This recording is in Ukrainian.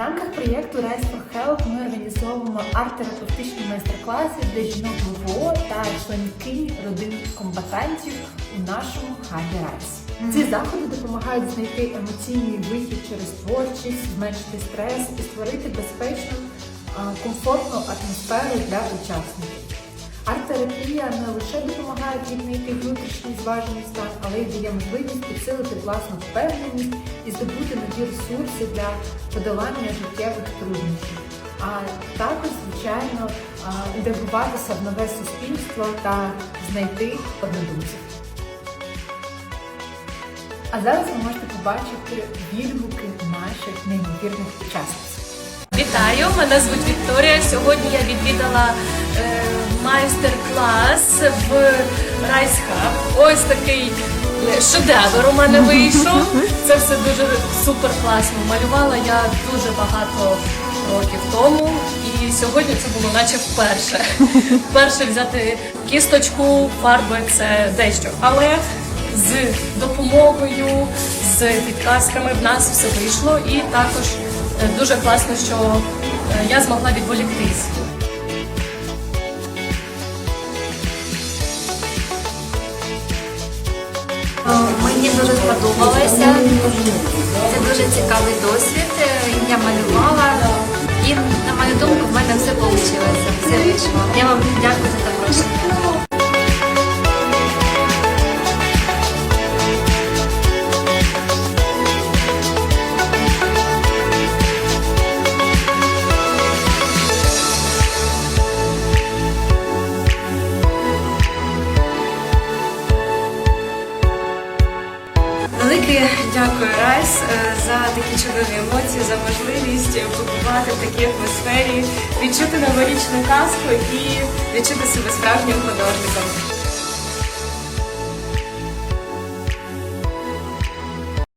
В рамках проєкту Rise for Health ми організовуємо арт-терапевтичні майстер-класи для жінок ВВО та членки родин комбатантів у нашому хабі Rise. Ці заходи допомагають знайти емоційний вихід через творчість, зменшити стрес і створити безпечну, комфортну атмосферу для учасників. Арт-терапія не лише допомагає віднайти внутрішній зважений стан, але й дає можливість підсилити власну впевненість і здобути нові ресурси для подолання життєвих труднощів. А також, звичайно, інтегруватися в нове суспільство та знайти однодумців. А зараз ви можете побачити відгуки наших неймовірних учасниць. Вітаю, мене звуть Вікторія. Сьогодні я відвідала е, майстер-клас в Hub. Ось такий е, шедевр у мене вийшов. Це все дуже супер класно. Малювала я дуже багато років тому, і сьогодні це було наче вперше. Вперше взяти кісточку, фарби це дещо. Але з допомогою, з підказками в нас все вийшло, і також е, дуже класно, що е, я змогла відволіктись. Мені дуже сподобалося. Це дуже цікавий досвід. Я малювала. І, на мою думку, в мене все вийшло, все вийшло. Я вам дякую за запрошення. Велике дякую Райс е, за такі чудові емоції, за можливість побувати в такій атмосфері, відчути новорічну казку і відчути себе справжнім художником.